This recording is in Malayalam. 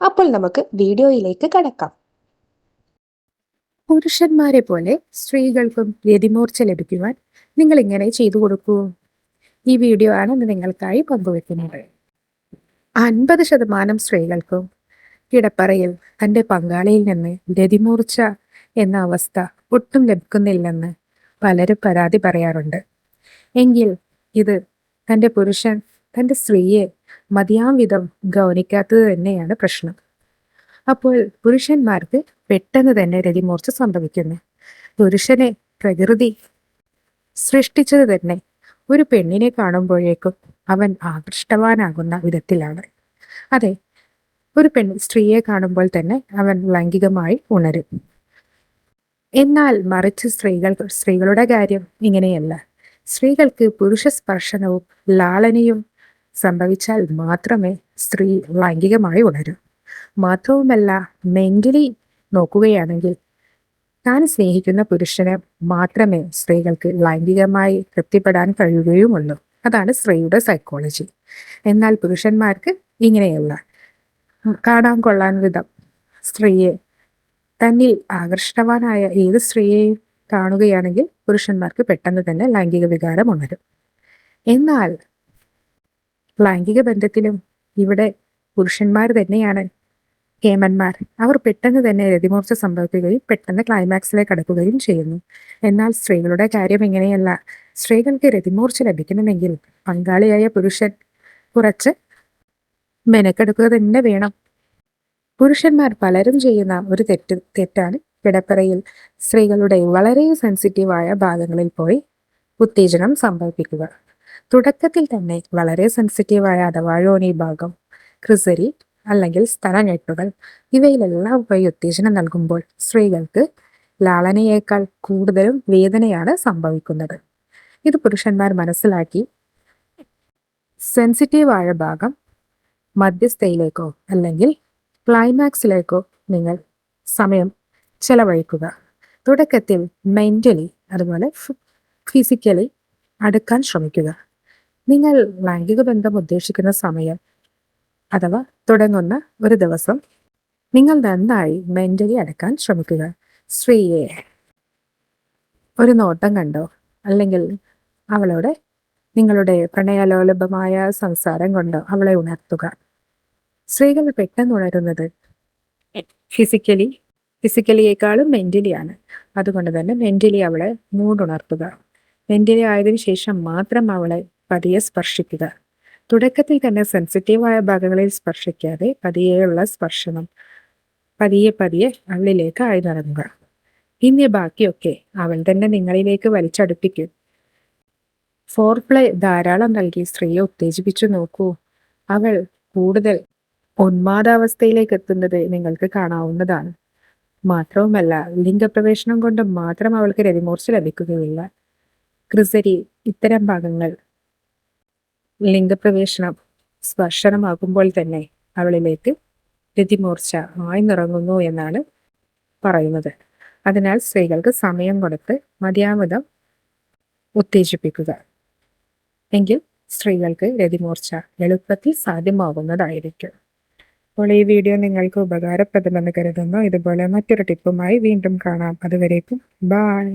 അപ്പോൾ നമുക്ക് വീഡിയോയിലേക്ക് കടക്കാം. പുരുഷന്മാരെ പോലെ സ്ത്രീകൾക്കും രതിമൂർച്ച ലഭിക്കുവാൻ നിങ്ങൾ ഇങ്ങനെ ചെയ്തു കൊടുക്കൂ? ഈ വീഡിയോ ആണ് ഇന്ന് നിങ്ങൾക്കായി പങ്കുവെക്കുന്നത്. അൻപത് ശതമാനം സ്ത്രീകൾക്കും കിടപ്പറയിൽ തന്റെ പങ്കാളിയിൽ നിന്ന് രതിമൂർച്ച എന്ന അവസ്ഥ ഒട്ടും ലഭിക്കുന്നില്ലെന്ന് പലരും പരാതി പറയാറുണ്ട്. എങ്കിൽ ഇത് തന്റെ പുരുഷൻ തന്റെ സ്ത്രീയെ മതിയാം വിധം ഗൗനിക്കാത്തത് തന്നെയാണ് പ്രശ്നം. അപ്പോൾ പുരുഷന്മാർക്ക് പെട്ടെന്ന് തന്നെ രതിമൂർച്ച സംഭവിക്കുന്നു. പുരുഷനെ പ്രകൃതി സൃഷ്ടിച്ചത് തന്നെ ഒരു പെണ്ണിനെ കാണുമ്പോഴേക്കും അവൻ ആകൃഷ്ടവാനാകുന്ന വിധത്തിലാണ്. അതെ ഒരു പെൺ സ്ത്രീയെ കാണുമ്പോൾ തന്നെ അവൻ ലൈംഗികമായി ഉണരും. എന്നാൽ മറിച്ച് സ്ത്രീകൾ സ്ത്രീകളുടെ കാര്യം ഇങ്ങനെയല്ല. സ്ത്രീകൾക്ക് പുരുഷ സ്പർശനവും ലാളനയും സംഭവിച്ചാൽ മാത്രമേ സ്ത്രീ ലൈംഗികമായി ഉണരൂ. മാത്രവുമല്ല മെന്റലി നോക്കുകയാണെങ്കിൽ താൻ സ്നേഹിക്കുന്ന പുരുഷന് മാത്രമേ സ്ത്രീകൾക്ക് ലൈംഗികമായി തൃപ്തിപ്പെടാൻ കഴിയുകയുമുള്ളൂ. അതാണ് സ്ത്രീയുടെ സൈക്കോളജി എന്നാൽ പുരുഷന്മാർക്ക് ഇങ്ങനെയുള്ള കാണാൻ കൊള്ളാൻ വിധം. സ്ത്രീയെ തന്നിൽ ആകർഷണവാനായ ഏത് സ്ത്രീയെയും കാണുകയാണെങ്കിൽ പുരുഷന്മാർക്ക് പെട്ടെന്ന് തന്നെ ലൈംഗിക വികാരം ഉണരും. എന്നാൽ ലൈംഗിക ബന്ധത്തിലും ഇവിടെ പുരുഷന്മാർ തന്നെയാണ് ഹേമന്മാർ. അവർ പെട്ടെന്ന് തന്നെ രതിമൂർച്ച സംഭവിക്കുകയും പെട്ടെന്ന് ക്ലൈമാക്സിലേക്ക് കടക്കുകയും ചെയ്യുന്നു. എന്നാൽ സ്ത്രീകളുടെ കാര്യം എങ്ങനെയല്ല സ്ത്രീകൾക്ക് രതിമൂർച്ച ലഭിക്കണമെങ്കിൽ പങ്കാളിയായ പുരുഷൻ കുറച്ച് മെനക്കെടുക്കുക തന്നെ വേണം. പുരുഷന്മാർ പലരും ചെയ്യുന്ന ഒരു തെറ്റ് തെറ്റാണ് കിടപ്പറയിൽ സ്ത്രീകളുടെ വളരെ സെൻസിറ്റീവായ ഭാഗങ്ങളിൽ പോയി ഉത്തേജനം സംഭവിപ്പിക്കുക. തുടക്കത്തിൽ തന്നെ വളരെ സെൻസിറ്റീവായ അഥവാ യോനി ഭാഗം ക്രിസരി അല്ലെങ്കിൽ സ്ഥലഞ്ഞെട്ടുകൾ ഇവയിലെല്ലാം പോയി ഉത്തേജനം നൽകുമ്പോൾ സ്ത്രീകൾക്ക് ലാളനയേക്കാൾ കൂടുതലും വേദനയാണ് സംഭവിക്കുന്നത്. ഇത് പുരുഷന്മാർ മനസ്സിലാക്കി. സെൻസിറ്റീവായ ഭാഗം മധ്യസ്ഥയിലേക്കോ അല്ലെങ്കിൽ ക്ലൈമാക്സിലേക്കോ നിങ്ങൾ സമയം ചെലവഴിക്കുക. തുടക്കത്തിൽ മെന്റലി അതുപോലെ ഫിസിക്കലി അടുക്കാൻ ശ്രമിക്കുക. നിങ്ങൾ ലൈംഗിക ബന്ധം ഉദ്ദേശിക്കുന്ന സമയം അഥവാ തുടങ്ങുന്ന ഒരു ദിവസം നിങ്ങൾ നന്നായി മെന്റലി അടക്കാൻ ശ്രമിക്കുക. സ്ത്രീയെ ഒരു നോട്ടം കണ്ടോ? അല്ലെങ്കിൽ അവളോട് നിങ്ങളുടെ പ്രണയലോലഭമായ സംസാരം കൊണ്ടോ അവളെ ഉണർത്തുക. സ്ത്രീകൾ പെട്ടെന്ന് ഉണരുന്നത് ഫിസിക്കലി ഫിസിക്കലിയേക്കാളും മെന്റലിയാണ് അതുകൊണ്ട് തന്നെ മെന്റലി അവളെ മൂടുണർത്തുക മെന്റലി ആയതിനു ശേഷം മാത്രം അവളെ പതിയെ സ്പർശിക്കുക. തുടക്കത്തിൽ തന്നെ സെൻസിറ്റീവായ ഭാഗങ്ങളിൽ സ്പർശിക്കാതെ പതിയെയുള്ള സ്പർശനം പതിയെ പതിയെ അവളിലേക്ക് ആഴ്ന്നിറങ്ങുക ഇനി ബാക്കിയൊക്കെ അവൾ തന്നെ നിങ്ങളിലേക്ക് വലിച്ചടുപ്പിക്കും. ഫോർ പ്ലേ ധാരാളം നൽകി സ്ത്രീയെ ഉത്തേജിപ്പിച്ചു നോക്കൂ. അവൾ കൂടുതൽ ഉന്മാദാവസ്ഥയിലേക്ക് എത്തുന്നത് നിങ്ങൾക്ക് കാണാവുന്നതാണ്. മാത്രവുമല്ല ലിംഗപ്രവേശനം കൊണ്ട് മാത്രം അവൾക്ക് രതിമൂർച്ച ലഭിക്കുകയില്ല. ക്രിസരി ഇത്തരം ഭാഗങ്ങൾ ലിംഗപ്രവേശനം സ്പർശനമാകുമ്പോൾ തന്നെ അവളിലേക്ക് രതിമൂർച്ച ആയിന്നിറങ്ങുന്നു എന്നാണ് പറയുന്നത്. അതിനാൽ സ്ത്രീകൾക്ക് സമയം കൊടുത്ത് മതിയാമതം ഉത്തേജിപ്പിക്കുക. എങ്കിൽ സ്ത്രീകൾക്ക് രതിമൂർച്ച എളുപ്പത്തിൽ സാധ്യമാകുന്നതായിരിക്കും. അപ്പോൾ ഈ വീഡിയോ നിങ്ങൾക്ക് ഉപകാരപ്രദമെന്ന് കരുതുന്നു. ഇതുപോലെ മറ്റൊരു ടിപ്പുമായി വീണ്ടും കാണാം. അതുവരേക്കും ബായ്